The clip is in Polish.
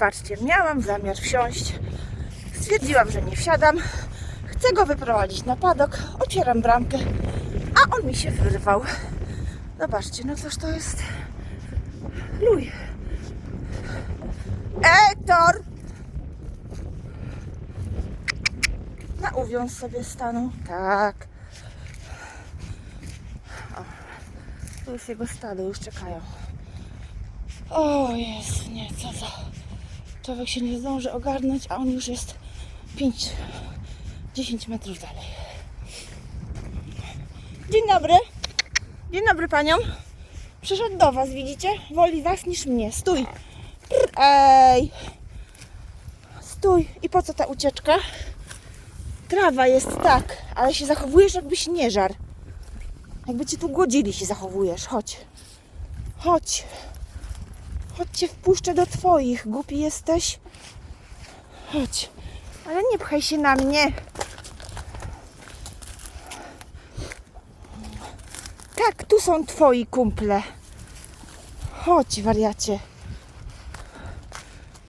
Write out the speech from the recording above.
patrzcie, miałam zamiar wsiąść. Stwierdziłam, że nie wsiadam. Chcę go wyprowadzić na padok. Otwieram bramkę, a on mi się wyrwał. Zobaczcie, no cóż to jest. Luj. Ektor! Na uwiąz sobie stanął. Tak. O, tu jest jego stado, już czekają. O jest, nie, co za... Człowiek się nie zdąży ogarnąć, a on już jest 5, 10 metrów dalej. Dzień dobry. Dzień dobry paniom. Przyszedł do was, widzicie? Woli was niż mnie. Stój. Ej. Stój. I po co ta ucieczka? Trawa jest tak, ale się zachowujesz jakbyś nie żar. Jakby cię tu głodzili się zachowujesz. Chodź. Chodź. Chodź cię wpuszczę do twoich. Głupi jesteś. Chodź. Ale nie pchaj się na mnie. Tak, tu są twoi kumple. Chodź, wariacie.